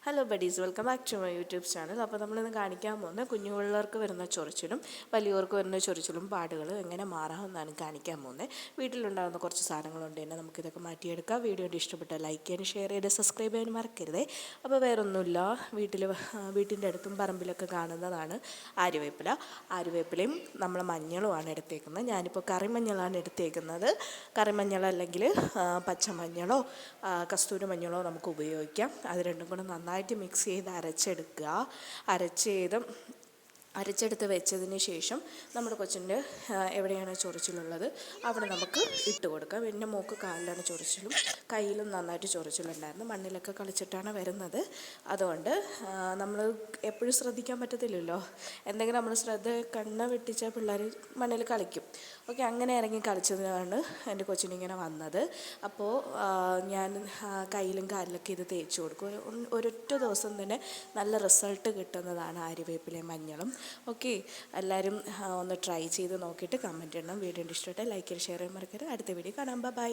Hello buddies welcome back to my YouTube channel അപ്പോൾ നമ്മളിന്ന് കാണിക്കാൻ പോകുന്ന കുഞ്ഞുപിള്ളേർക്ക് വരുന്ന ചൊറിച്ചിലും വലിയവർക്ക് വരുന്ന ചൊറിച്ചിലും പാടുകളും എങ്ങനെ മാറാമെന്നാണ് കാണിക്കാൻ പോകുന്നത്. വീട്ടിലുണ്ടാകുന്ന കുറച്ച് സാധനങ്ങളുണ്ട്. തന്നെ നമുക്കിതൊക്കെ മാറ്റിയെടുക്കാം. വീഡിയോ ഇഷ്ടപ്പെട്ട ലൈക്ക് ചെയ്യാനും ഷെയർ ചെയ്ത് സബ്സ്ക്രൈബ് ചെയ്യാനും മറക്കരുതേ. അപ്പോൾ വേറൊന്നുമില്ല. വീട്ടിൽ വീട്ടിന്റെ അടുത്തും പറമ്പിലൊക്കെ കാണുന്നതാണ് ആര്യവേപ്പില. ആര്യവേപ്പിലയും നമ്മൾ മഞ്ഞളുമാണ് എടുത്തേക്കുന്നത്. ഞാനിപ്പോൾ കറിമഞ്ഞളാണ് എടുത്തേക്കുന്നത്. കറിമഞ്ഞൾ അല്ലെങ്കിൽ പച്ചമഞ്ഞളോ കസ്തൂരി മഞ്ഞളോ നമുക്ക് ഉപയോഗിക്കാം. അത് രണ്ടും കൂടെ നന്നായിട്ട് മിക്സ് ചെയ്ത് അരച്ചെടുക്കുക. അരച്ച് അരച്ചെടുത്ത് വെച്ചതിന് ശേഷം നമ്മുടെ കൊച്ചിന്റെ എവിടെയാണ് ചൊറിച്ചിലുള്ളത്? അവിടെ നമുക്ക് ഇട്ട് കൊടുക്കാം. എന്റെ മോക്ക് കാലിലാണ് ചൊറിച്ചിലും കയ്യിലും നന്നായിട്ട് ചൊറിച്ചിലുണ്ടായിരുന്നു. മണ്ണിലൊക്കെ കളിച്ചിട്ടാണ് വരുന്നത്. അതുകൊണ്ട് നമ്മൾ എപ്പോഴും ശ്രദ്ധിക്കാൻ പറ്റത്തില്ലല്ലോ. എന്തെങ്കിലും നമ്മൾ ശ്രദ്ധ കണ്ണ് വെട്ടിച്ച പിള്ളേർ മണ്ണിൽ കളിക്കും. ഓക്കെ അങ്ങനെ ഇറങ്ങി കളിച്ചതിനാണ് എന്റെ കൊച്ചിനിങ്ങനെ വന്നത്. അപ്പോൾ ഞാൻ കയ്യിലും കാലിലൊക്കെ ഇത് തേച്ച് കൊടുക്കും. ഒരു- ഒരൊറ്റ ദിവസം തന്നെ നല്ല റിസൾട്ട് കിട്ടുന്നതാണ് ആര്യവേപ്പിലെ മഞ്ഞളും. ഓക്കെ എല്ലാവരും ഒന്ന് ട്രൈ ചെയ്ത് നോക്കിയിട്ട് കമന്റ് ചെയ്യണം വീഡിയോ ഇഷ്ടമായിട്ട് ലൈക്ക് ഷെയർ ചെയ്യാൻ മറക്കരുത്. അടുത്ത വീഡിയോ കാണാം. ബൈ